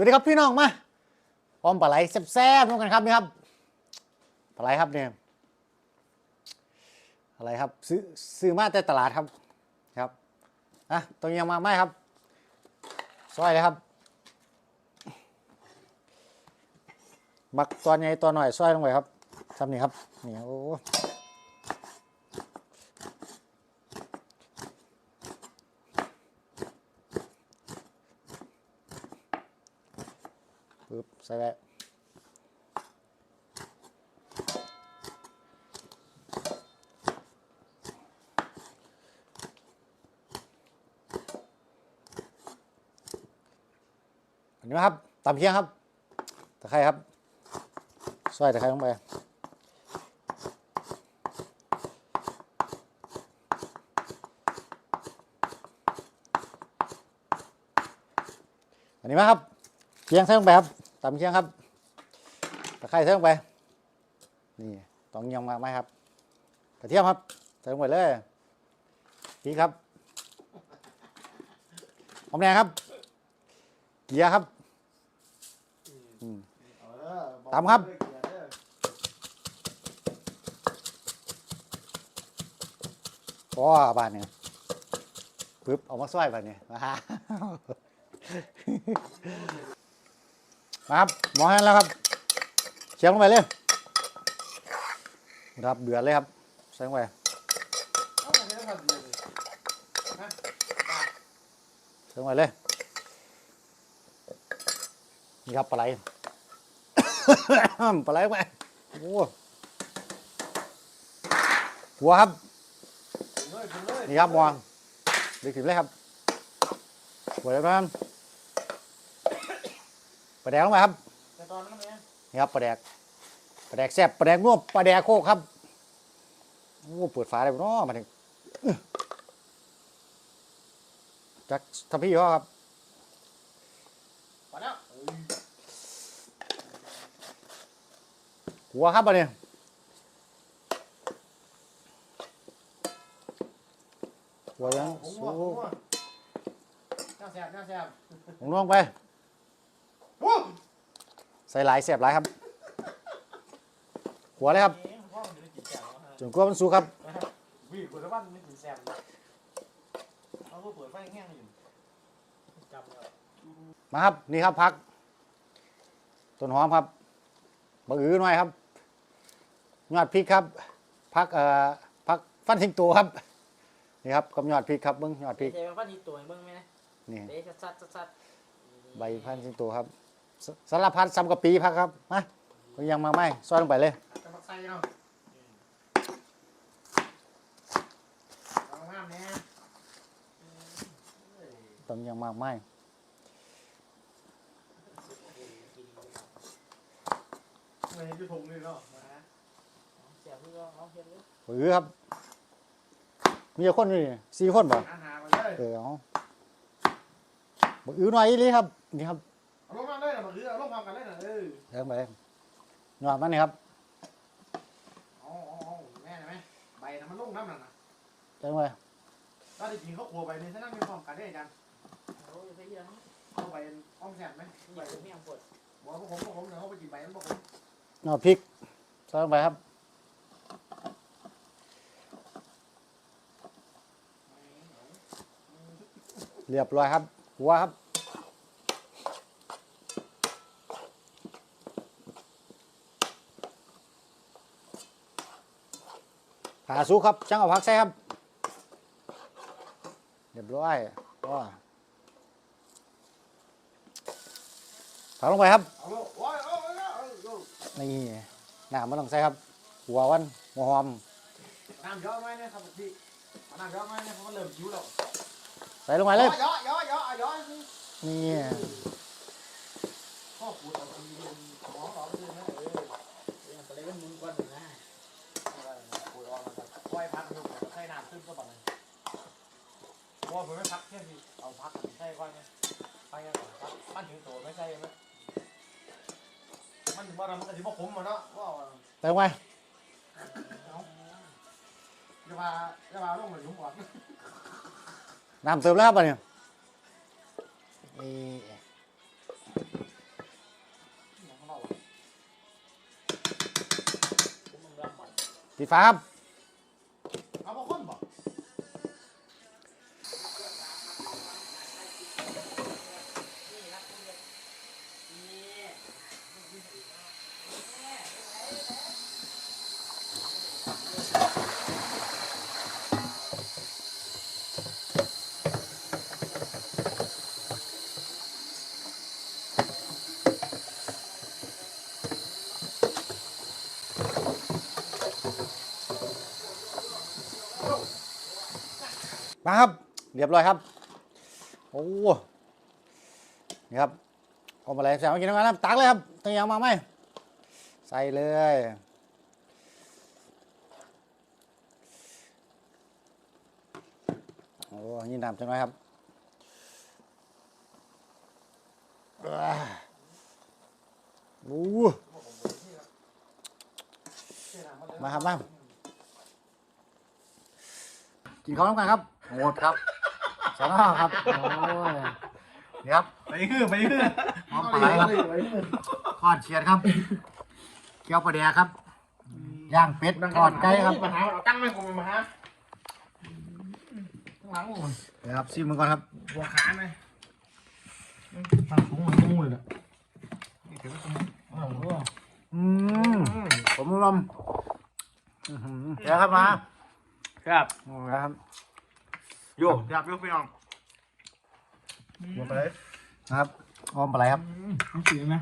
วัสดีครับพี่น้องมาพร้อมปลาไหลแซ่บๆร่วมกันครับนี่ครับปลาไหลครับเนี่ยอะไรครับซื้อซื้อมาแต่ตลาดครับครับอะตัวยังมาไหมครับซอยเลยครับมักตัวใหญ่ตัวหน่อยซอยลงไปครับทำนี่ครับนี่โอ้ ปึ๊บใส่ไว้อันนี้นะครับตำเพียงครับตะไคร้ครับซอยตะไคร้ลงไปอันนี้มาครับ เพียงใส่ลงไปครับตำเพียงครับตะไคร้ใส่ลงไปนี่ต้องยองมากไหมครับกระเทียมครับใส่ลงไปเลยพริกครับหอมแดงครับ เกลือครับตามครับพอบานเนี่ยปึ๊บเอามาซอยบานเนี่ยมาฮะ มาครับหมอแห้งแล้วครับเชียงลงไปเลยครับเดือดเลยครับใส่ลงไปใส่ลงไปเลยนี่ครับปลาไหลปลาไหลไปโอ้หัวครับนี่ครับมองดึกถึงเลยครับหัวแล้วกัน ปลาแดกลงไปครับนี่ครับปลาแดกปลาแดกแซ่บปลาแดกนัวปลาแดกโคกครับโอ้เปิดฝาได้บ่เนาะมาถึงอื้อจักทัพพี่พ่อครับหัวครับอันนี้หัวยังสูงน่าแซ่บน่าแซ่บลงลงไป ใส่หลายแซ่บหลายครับ หัวเลยครับเองพ่อมันจะได้กินแซ่บแล้วฮะจนกว่ามันสุกครับวิ่งคนละบ้านไม่กินแซ่บเอาก็เปิดไฟแห้งอยู่จับแล้วมาครับนี่ครับพักต้นหอมครับบะอือหน่อยครับยอดพริกครับพักเอ่อพักฟันสิงโตครับนี่ครับกับยอดพริกครับเบิ้งยอดพริกเจ๊ว่านี่ตัวเบิ่งไหมนี่เด้ชัดชัดชัดใบพันสิงโตครับ สสารพัดซ้ำกับปีพักครับ มาก็ยังมาไหมซอยลงไปเลยจะพักใส่เนาะเอางามแน่ต้องยังมากไหมไม่เห็นยูทงเลยเนาะมาแซ่บพี่ก็เอาเห็นเลยบะอือครับ มีกี่คนอยู่นี่สี่คนบ่อาหารมาเลยเออเอาบะอือหน่อยอีหลีครับ นี่ครับ เอาลงมาเลยนะมคือเอางมกันเลยนะเออเดินไปยอดมันนี่ครับเอาเอาเอแม่ไหมใบน่ะมันลงน้ำนั่นนะเดินไปถ้าได้กินข้าวครัวใบนี่ฉันนั่งมีความกันได้อาจารย์โอ้ยไปยังเอาใบอ้อมแซ่บไหมใบไม่ยังปวดบอกพวกผมพวกผมเดี๋ยวเขาไปกินใบนั้นพวกผมยอดพริกใส่ลงไปครับเรียบร้อยครับหัวครับ ขาสุกครับช่างเอาผักใส่ครับเรียบร้อยก็ผักลงไปครับนี่หน้ำมันต้องใส่ครับ หัววันหัวหอมน้ำเยอะไหมเนี่ยครับพี่น้ำเยอะไหมเนี่ยเพราะเริ่มคิ้วแล้วใส่ลงไปเลยเยอะเยอะเยอะเยอะนี่พ่อขูดเอาทีเดียวสมองเราไปเลยนะเออ บ่นะมันก็สิบ่ขมมาเนาะว่าว่าแต่ว่าเอาอย่าว่าอย่าว่างเลออน้ำเติมแล้วป่ะเนี่ยทีฟ้าครับ มาครับ เรียบร้อยครับ โอ้นี่ครับเอามาอะไรแซมมากินกันครับตักเลยครับต้งยังมาไหมใส่เลยโอ้ยินน้ำจังเลยครับโอ้มาครับมากินข้าวน้ำกันครับ หมดครับสองข้าวครับโอ้ยนี่ครับไปฮือไปฮือหอมปลาไหลครับทอดเฉียดครับเกี๊ยวปลาแดกครับย่างเป็ดทอดไก่ครับมาหาเอาตั้งไม่กูมาหาข้างหลังกูเดี๋ยวครับซิมมันก่อนครับหัวขาไหมทำถุงมันตุ้งเลยนะนี่ถือว่าตุ้งอ้าวอืมผมลมอื้อหือเดี๋ยวครับมาครับเอาละครับ โยกอยากยกพี่น้องหัวไปนะครับหอมปลาไหลครับ ต้องสีไหม